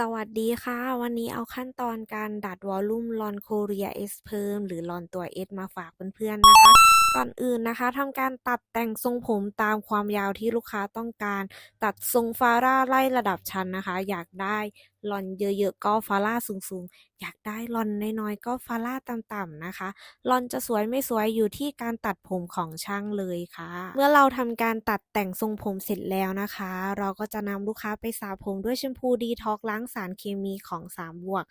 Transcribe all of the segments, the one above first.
สวัสดีค่ะ วันนี้เอาขั้นตอนการดัดวอลลุ่มลอน Korea S Perm หรือลอนตัวเอสมาฝากเพื่อนๆนะคะ ก่อนอื่นนะคะทำการตัดแต่งทรงผมตามความยาวที่ลูกค้าต้องการ ตัดทรงฟาร่าไล่ระดับชั้นนะคะ อยากได้ ลอนเยอะๆก็ฟาร่าสูงๆ อยากได้ลอนน้อยๆ ก็ฟาร่าต่ำๆนะคะลอนจะสวยไม่สวยอยู่ที่การตัดผมของช่างเลยค่ะ เมื่อเราทำการตัดแต่งทรงผมเสร็จแล้วนะคะ เราก็จะนำลูกค้าไปสระผมด้วยแชมพูดีท็อกล้างสารเคมีของ3บวก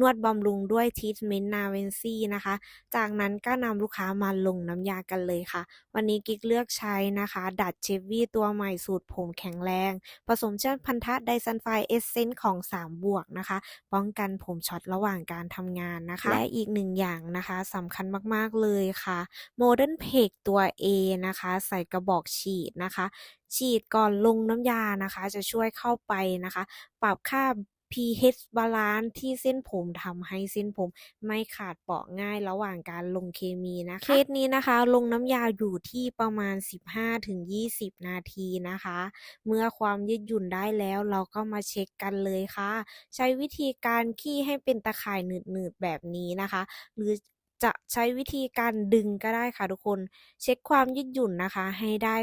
นวดบำรุงด้วยทีทเมนต์นาเวนซี่นะคะ จากนั้นก็นำลูกค้ามาลงน้ำยากันเลยค่ะ วันนี้กิ๊กเลือกใช้นะคะ ดัดเชฟวี่ตัวใหม่สูตรผมแข็งแรง ผสมเชือกพันธะไดซัลไฟเอเซนต์ของ3บวกนะคะ ป้องกันผมช็อตระหว่างการทำงานนะคะ และอีกหนึ่งอย่างนะคะสำคัญมากๆเลยค่ะ Modern p e g ตัว A นะคะ ใส่กระบอกฉีดนะคะ ฉีดก่อนลงน้ำยานะคะ จะช่วยเข้าไปนะคะ ปรับค่า pH บาลานซ์ที่เส้นผมทำให้เส้นผมไม่ขาดเปราะง่ายระหว่างการลงเคมีนะคะ เคสนี้นะคะ ลงน้ำยาอยู่ที่ประมาณ 15-20 นาทีนะคะ เมื่อความยืดหยุ่นได้แล้วเราก็มาเช็คกันเลยค่ะ ใช้วิธีการขี้ให้เป็นตะข่ายหนืดๆแบบนี้นะคะ หรือจะใช้วิธีการดึงก็ได้ค่ะทุกคน เช็คความยืดหยุ่นนะคะ ให้ได้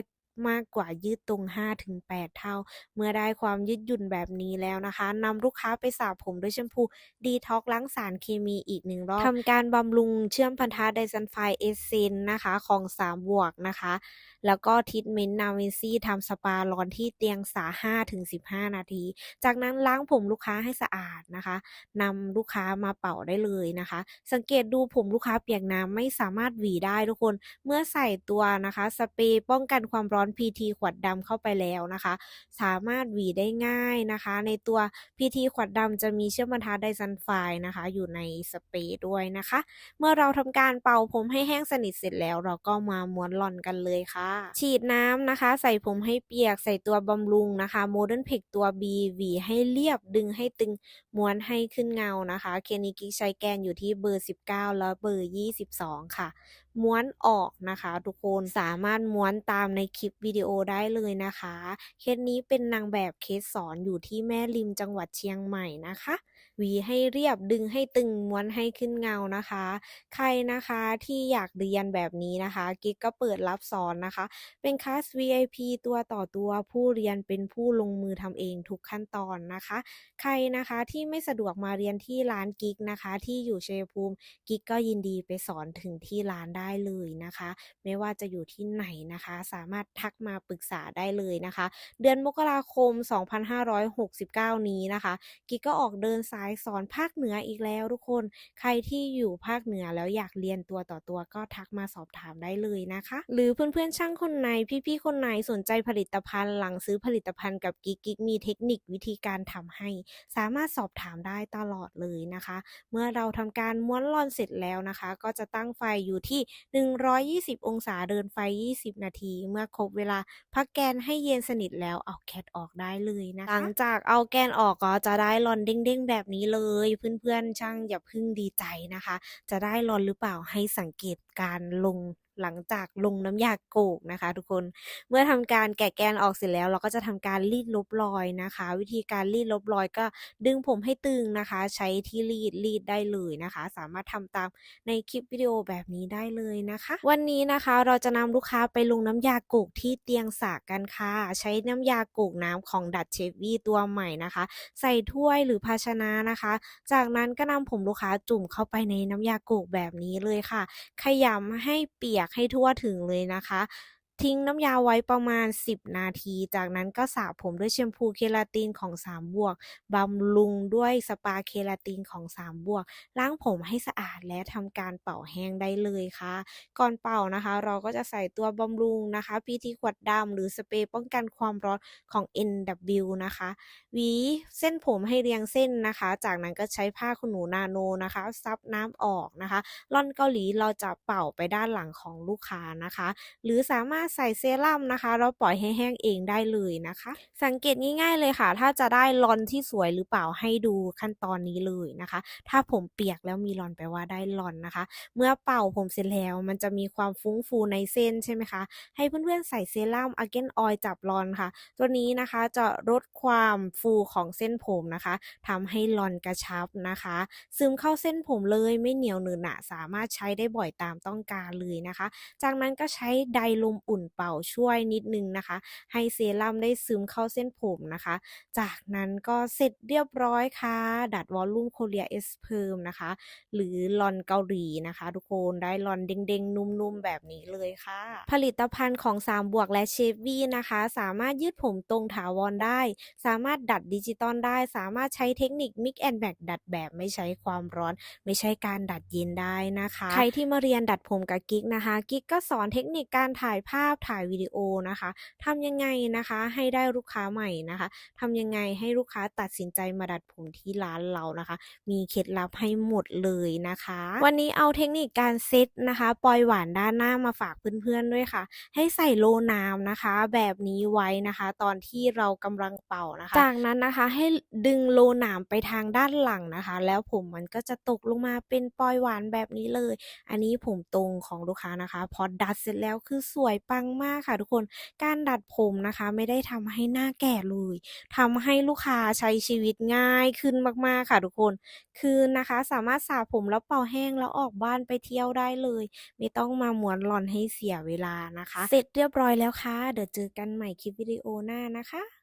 มากกว่ายืดตรง 5-8 เท่า เมื่อได้ความยืดหยุ่นแบบนี้แล้วนะคะนำลูกค้าไปสระผมด้วยแชมพูดีท็อกล้างสารเคมีอีกหนึ่งรอบทำการบำรุงเชื่อมพันธะไดซัลไฟเอเซนนะคะของ3บวกนะคะ แล้วก็ทรีทเมนต์นาเวนซี่ทำสปาร้อนที่เตียงสา5-15 นาที จากนั้นล้างผมลูกค้าให้สะอาดนะคะนำลูกค้ามาเป่าได้เลยนะคะ สังเกตดูผมลูกค้าเปียกน้ำไม่สามารถหวีได้ทุกคน เมื่อใส่ตัวนะคะ สเปรย์ป้องกันความร้อน PT ขวดดำเข้าไปแล้วนะคะ สามารถหวีได้ง่ายนะคะ ในตัว PT ขวดดำจะมีเชื่อมบรรทัดไดซัลไฟนะคะ อยู่ในสเปรย์ด้วยนะคะ เมื่อเราทำการเป่าผมให้แห้งสนิทเสร็จแล้ว เราก็มาม้วนลอนกันเลยค่ะ ฉีดน้ำนะคะ ใส่ผมให้เปียก ใส่ตัวบำรุงนะคะ Modern p e g ตัว B หวีให้เรียบดึงให้ตึงม้วนให้ขึ้นเงานะคะ เคนี้กิ๊กใช้แกนอยู่ที่เบอร์ 19 แล้วเบอร์ 22 ค่ะ ม้วนออกนะคะ ทุกคนสามารถม้วนตามในคลิปวิดีโอได้เลยนะคะ เคสนี้เป็นนางแบบเคสสอนอยู่ที่แม่ริมจังหวัดเชียงใหม่นะคะ หวีให้เรียบดึงให้ตึงม้วนให้ขึ้นเงานะคะ ใครนะคะที่อยากเรียนแบบนี้นะคะ กิ๊กก็เปิดรับสอนนะคะ เป็นคลาส VIP ตัวต่อตัวผู้เรียนเป็นผู้ลงมือทำเองทุกขั้นตอนนะคะ ใครนะคะที่ไม่สะดวกมาเรียนที่ร้านกิ๊กนะคะ ที่อยู่เชยภูมิ กิ๊กก็ยินดีไปสอนถึงที่ร้านได้เลยนะคะ ไม่ว่าจะอยู่ที่ไหนนะคะ สามารถทักมาปรึกษาได้เลยนะคะ เดือนมกราคม 2569 นี้นะคะ กิ๊กก็ออกเดินสายายสอนภาคเหนืออีกแล้วทุกคน ใครที่อยู่ภาคเหนือแล้วอยากเรียนตัวต่อตัวก็ทักมาสอบถามได้เลยนะคะ หรือเพื่อนๆช่างคนไหนพี่ๆคนไหนสนใจผลิตภัณฑ์หลังซื้อผลิตภัณฑ์กับกิ๊กกิ๊กมีเทคนิควิธีการทำให้ สามารถสอบถามได้ตลอดเลยนะคะ เมื่อเราทำการม้วนลอนเสร็จแล้วนะคะ ก็จะตั้งไฟอยู่ที่ 120 องศาเดินไฟ 20 นาที เมื่อครบเวลาพักแกนให้เย็นสนิทแล้วเอาแคทออกได้เลยนะคะหลังจากเอาแกนออกก็จะได้ลอนเด้งๆแบบนี้เลย เพื่อนๆช่างอย่าเพึ่งดีใจนะคะ จะได้รอนหรือเปล่าให้สังเกตการลง หลังจากลงน้ำยาโกกนะคะ ทุกคน เมื่อทำการแกะแกนออกเสร็จแล้ว เราก็จะทำการรีดลบรอยนะคะ วิธีการรีดลบรอยก็ดึงผมให้ตึงนะคะ ใช้ที่รีดรีดได้เลยนะคะ สามารถทำตามในคลิปวิดีโอแบบนี้ได้เลยนะคะ วันนี้นะคะเราจะนำลูกค้าไปลงน้ำยาโกกที่เตียงสากกันค่ะ ใช้น้ำยาโกกน้ำของดัดเชฟวี่ตัวใหม่นะคะ ใส่ถ้วยหรือภาชนะนะคะ จากนั้นก็นำผมลูกค้าจุ่มเข้าไปในน้ำยาโกกแบบนี้เลยค่ะ ขยำให้เปียกให้ทั่วถึงเลยนะคะ ทิ้งน้ำยาไว้ประมาณ 10 นาที จากนั้นก็สระผมด้วยแชมพูเคราตินของ 3 บวก บำรุงด้วยสปาเคราตินของ 3 บวก ล้างผมให้สะอาดและทำการเป่าแห้งได้เลยค่ะ ก่อนเป่านะคะ เราก็จะใส่ตัวบำรุงนะคะ PT ขวดดำหรือสเปรย์ป้องกันความร้อนของ NW นะคะหวีเส้นผมให้เรียงเส้นนะคะ จากนั้นก็ใช้ผ้าขนหนูนาโนนะคะ ซับน้ำออกนะคะ ล่อนเกาหลีเราจะเป่าไปด้านหลังของลูกค้านะคะ หรือสามารถถใส่เซรั่มนะคะแล้วปล่อยให้แห้งเองได้เลยนะคะ สังเกตง่ายๆเลยค่ะ ถ้าจะได้ลอนที่สวยหรือเปล่าให้ดูขั้นตอนนี้เลยนะคะ ถ้าผมเปียกแล้วมีลอนแปลว่าได้ลอนนะคะ เมื่อเป่าผมเสร็จแล้ว มันจะมีความฟุ้งฟูในเส้นใช่ไหมคะให้เพื่อนๆใส่เซรั่ม Argan Oil จับลอนค่ะ ตัวนี้นะคะจะลดความฟูของเส้นผมนะคะทำให้ลอนกระชับนะคะ ซึมเข้าเส้นผมเลยไม่เหนียวเหนอะหนะสามารถใช้ได้บ่อยตามต้องการเลยนะคะ จากนั้นก็ใช้ไดร์ลมอุ่นเป่าช่วยนิดนึงนะคะ ให้เซรั่มได้ซึมเข้าเส้นผมนะคะ จากนั้นก็เสร็จเรียบร้อยค่ะ ดัดวอลลุ่มโคเรียเอสเพิร์มนะคะ หรือลอนเกาหลีนะคะ ทุกคนได้ลอนเด้งๆ นุ่มๆ แบบนี้เลยค่ะ ผลิตภัณฑ์ของ 3 บวกและเชฟวี่นะคะ สามารถยืดผมตรงถาวรได้ สามารถดัดดิจิตอลได้ สามารถใช้เทคนิค Mix and Match ดัดแบบไม่ใช้ความร้อน ไม่ใช่การดัดเย็นได้นะคะ ใครที่มาเรียนดัดผมกับกิ๊กนะคะ กิ๊กก็สอนเทคนิคการถ่ายภาพถ่ายวิดีโอนะคะทำยังไงนะคะให้ได้ลูกค้าใหม่นะคะทำยังไงให้ลูกค้าตัดสินใจมาดัดผมที่ร้านเรานะคะ มีเคล็ดลับให้หมดเลยนะคะ วันนี้เอาเทคนิคการเซตนะคะปล่อยหวานด้านหน้ามาฝากเพื่อนๆด้วยค่ะ ให้ใส่โลน้ำนะคะ แบบนี้ไว้นะคะ ตอนที่เรากำลังเป่านะคะ จากนั้นนะคะให้ดึงโลหนามไปทางด้านหลังนะคะ แล้วผมมันก็จะตกลงมาเป็นปล่อยหวานแบบนี้เลย อันนี้ผมตรงของลูกค้านะคะ พอดัดเสร็จแล้วคือสวยปังมากค่ะทุกคน การดัดผมนะคะ ไม่ได้ทำให้หน้าแก่เลยทำให้ลูกค้าใช้ชีวิตง่ายขึ้นมากๆค่ะทุกคน คือนะคะสามารถสระผมแล้วเป่าแห้งแล้วออกบ้านไปเที่ยวได้เลย ไม่ต้องมาหมวนหลอนให้เสียเวลานะคะ เสร็จเรียบร้อยแล้วค่ะ เดี๋ยวเจอกันใหม่คลิปวิดีโอหน้านะคะ